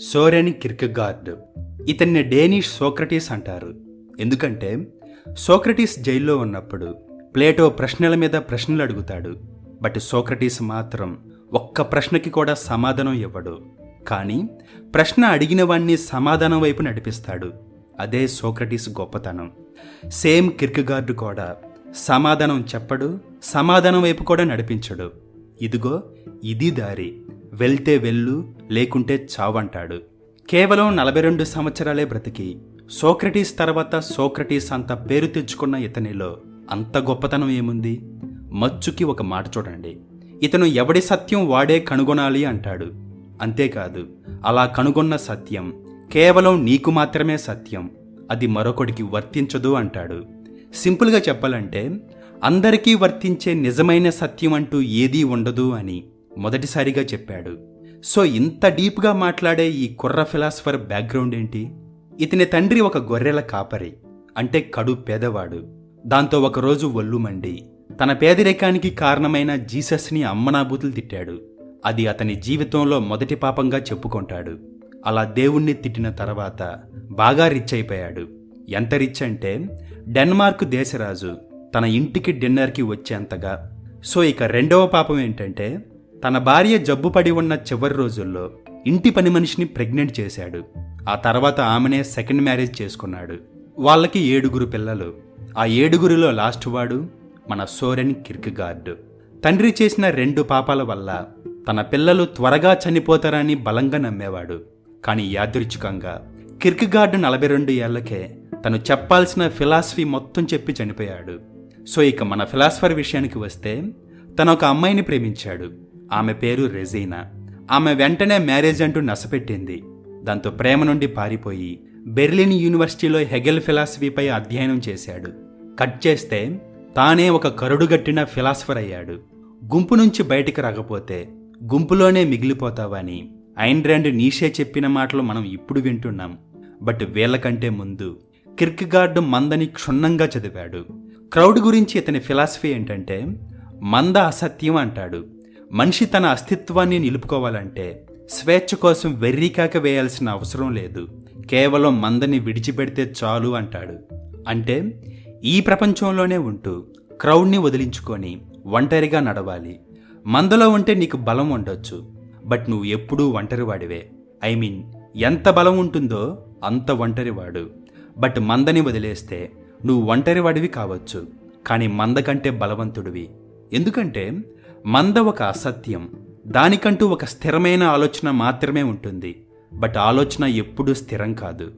సోరెన్ కిర్కగార్డ్. ఇతన్ని Danish Socrates అంటారు. ఎందుకంటే సోక్రటీస్ జైల్లో ఉన్నప్పుడు ప్లేటో ప్రశ్నల మీద ప్రశ్నలు అడుగుతాడు. బట్ సోక్రటీస్ మాత్రం ఒక్క ప్రశ్నకి కూడా సమాధానం ఇవ్వడు. కానీ ప్రశ్న అడిగిన వాణ్ణి సమాధానం వైపు నడిపిస్తాడు. అదే సోక్రటీస్ గొప్పతనం. సేమ్ కిర్కెగార్డు కూడా సమాధానం చెప్పడు సమాధానం వైపు కూడా నడిపించడు. ఇదిగో ఇది దారి. వెళ్తే వెళ్ళు లేకుంటే చావంటాడు కేవలం నలభై రెండు సంవత్సరాలే బ్రతికి. సోక్రటీస్ తర్వాత సోక్రటీస్ అంత పేరు తెచ్చుకున్న ఇతనిలో అంత గొప్పతనం ఏముంది? మచ్చుకి ఒక మాట చూడండి. ఇతను ఎవడి సత్యం వాడే కనుగొనాలి అంటాడు. అంతేకాదు అలా కనుగొన్న సత్యం కేవలం నీకు మాత్రమే సత్యం. అది మరొకడికి వర్తించదు అంటాడు. సింపుల్గా చెప్పాలంటే అందరికీ వర్తించే నిజమైన సత్యం అంటూ ఏదీ ఉండదు అని మొదటిసారిగా చెప్పాడు. సో ఇంత డీప్గా మాట్లాడే ఈ కుర్ర ఫిలాసఫర్ బ్యాక్గ్రౌండ్ ఏంటి? ఇతని తండ్రి ఒక గొర్రెల కాపరి అంటే కడు పేదవాడు. దాంతో ఒకరోజు ఒళ్ళు మండి తన పేదరికానికి కారణమైన జీసస్ని అమ్మనాబూతులు తిట్టాడు. అది అతని జీవితంలో మొదటి పాపంగా చెప్పుకుంటాడు. అలా దేవుణ్ణి తిట్టిన తర్వాత బాగా రిచ్ అయిపోయాడు. ఎంత రిచ్ అంటే డెన్మార్క్ దేశరాజు తన ఇంటికి డిన్నర్కి వచ్చేంతగా. సో ఇక రెండవ పాపం ఏంటంటే తన భార్య జబ్బుపడి ఉన్న చివరి రోజుల్లో ఇంటి పని మనిషిని ప్రెగ్నెంట్ చేశాడు. ఆ తర్వాత ఆమెనే సెకండ్ మ్యారేజ్ చేసుకున్నాడు. వాళ్ళకి ఏడుగురు పిల్లలు. ఆ ఏడుగురిలో లాస్ట్ వాడు మన సోరెన్ కిర్క్గార్డ్. తండ్రి చేసిన రెండు పాపాల వల్ల తన పిల్లలు త్వరగా చనిపోతారని బలంగా నమ్మేవాడు. కానీ యాదృచ్ఛికంగా కిర్క్గార్డ్ నలభై రెండు ఏళ్ళకే తను చెప్పాల్సిన ఫిలాసఫీ మొత్తం చెప్పి చనిపోయాడు. సో ఇక మన ఫిలాసఫర్ విషయానికి వస్తే తన ఒక అమ్మాయిని ప్రేమించాడు. ఆమె పేరు రెజీనా. ఆమె వెంటనే మ్యారేజ్ అంటూ నసపెట్టింది. దాంతో ప్రేమ నుండి పారిపోయి బెర్లిన్ యూనివర్సిటీలో హెగెల్ ఫిలాసఫీపై అధ్యయనం చేశాడు. కట్ చేస్తే తానే ఒక కరుడుగట్టిన ఫిలాసఫర్ అయ్యాడు. గుంపు నుంచి బయటికి రాకపోతే గుంపులోనే మిగిలిపోతావని ఐన్రాండ్ నీషే చెప్పిన మాటలు మనం ఇప్పుడు వింటున్నాం. బట్ వీళ్ళకంటే ముందు కిర్క్గార్డ్ మందని క్షుణ్ణంగా చదివాడు. క్రౌడ్ గురించి ఇతని ఫిలాసఫీ ఏంటంటే మంద అసత్యం అంటాడు. మనిషి తన అస్తిత్వాన్ని నిలుపుకోవాలంటే స్వేచ్ఛ కోసం వెర్రికాక వేయాల్సిన అవసరం లేదు. కేవలం మందని విడిచిపెడితే చాలు అంటాడు. అంటే ఈ ప్రపంచంలోనే ఉంటూ క్రౌడ్ని వదిలించుకొని ఒంటరిగా నడవాలి. మందలో ఉంటే నీకు బలం ఉండొచ్చు. బట్ నువ్వు ఎప్పుడూ ఒంటరివాడివే ఐ మీన్ ఎంత బలం ఉంటుందో అంత ఒంటరివాడు బట్ మందని వదిలేస్తే నువ్వు ఒంటరివాడివి కావచ్చు కానీ మంద కంటే బలవంతుడివి. ఎందుకంటే మంద ఒక అసత్యం దానికంటూ ఒక స్థిరమైన ఆలోచన మాత్రమే ఉంటుంది. బట్ ఆలోచన ఎప్పుడూ స్థిరం కాదు.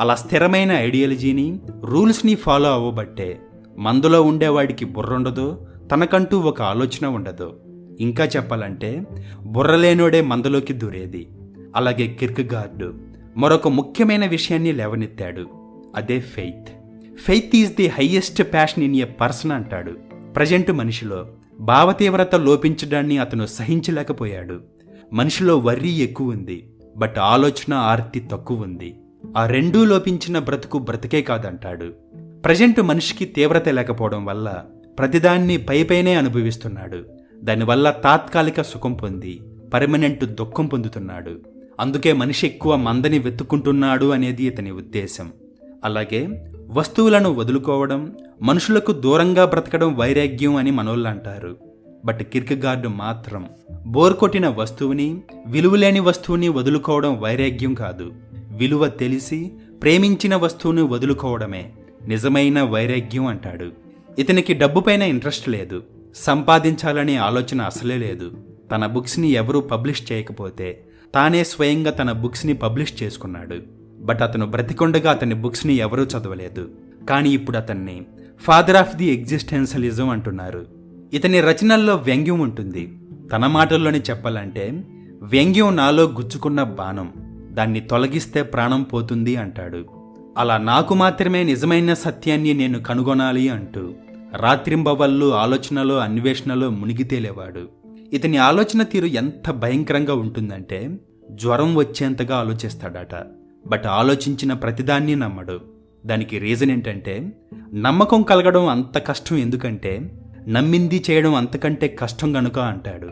అలా స్థిరమైన ఐడియాలజీని రూల్స్ని ఫాలో అవ్వబట్టే మందులో ఉండేవాడికి బుర్రుండదు తనకంటూ ఒక ఆలోచన ఉండదు. ఇంకా చెప్పాలంటే బుర్రలేనోడే మందులోకి దూరేది. అలాగే కిర్క్ గార్డు మరొక ముఖ్యమైన విషయాన్ని లేవనెత్తాడు. అదే faith. Faith is the highest passion in a person అంటాడు. ప్రజెంట్ మనిషిలో భావతీవ్రత లోపించడాన్ని అతను సహించలేకపోయాడు. మనిషిలో వర్రీ ఎక్కువ ఉంది. బట్ ఆలోచన ఆర్తి తక్కువ ఉంది. ఆ రెండూ లోపించిన బ్రతుకు బ్రతికే కాదంటాడు. ప్రజెంట్ మనిషికి తీవ్రత లేకపోవడం వల్ల ప్రతిదాన్ని పైపైనే అనుభవిస్తున్నాడు. దానివల్ల తాత్కాలిక సుఖం పొంది పర్మనెంట్ దుఃఖం పొందుతున్నాడు. అందుకే మనిషి ఎక్కువ మందని వెతుక్కుంటున్నాడు అనేది ఇతని ఉద్దేశం. అలాగే వస్తువులను వదులుకోవడం మనుషులకు దూరంగా బ్రతకడం వైరాగ్యం అని మనోళ్ళు అంటారు. బట్ కిర్కగార్డు మాత్రం బోర్ కొట్టిన వస్తువుని విలువలేని వస్తువుని వదులుకోవడం వైరాగ్యం కాదు. విలువ తెలిసి ప్రేమించిన వస్తువుని వదులుకోవడమే నిజమైన వైరాగ్యం అంటాడు. ఇతనికి డబ్బుపైన ఇంట్రెస్ట్ లేదు. సంపాదించాలనే ఆలోచన అసలే లేదు. తన బుక్స్ని ఎవరూ పబ్లిష్ చేయకపోతే తానే స్వయంగా తన బుక్స్ని పబ్లిష్ చేసుకున్నాడు. బట్ అతను బ్రతికొండగా అతని బుక్స్ని ఎవరూ చదవలేదు. కానీ ఇప్పుడు అతన్ని ఫాదర్ ఆఫ్ ది ఎగ్జిస్టెన్షలిజం అంటున్నారు. ఇతని రచనల్లో వ్యంగ్యం ఉంటుంది. తన మాటల్లోనే చెప్పాలంటే వ్యంగ్యం నాలో గుచ్చుకున్న బాణం. దాన్ని తొలగిస్తే ప్రాణం పోతుంది అంటాడు. అలా నాకు మాత్రమే నిజమైన సత్యాన్ని నేను కనుగొనాలి అంటూ రాత్రింబవళ్ళు ఆలోచనలో అన్వేషణలో మునిగితేలేవాడు ఇతని ఆలోచన తీరు ఎంత భయంకరంగా ఉంటుందంటే జ్వరం వచ్చేంతగా ఆలోచిస్తాడట. బట్ ఆలోచించిన ప్రతిదాన్ని నమ్మడు. దానికి రీజన్ ఏంటంటే నమ్మకం కలగడం అంత కష్టం ఎందుకంటే నమ్మింది చేయడం అంతకంటే కష్టం గనుక అంటాడు.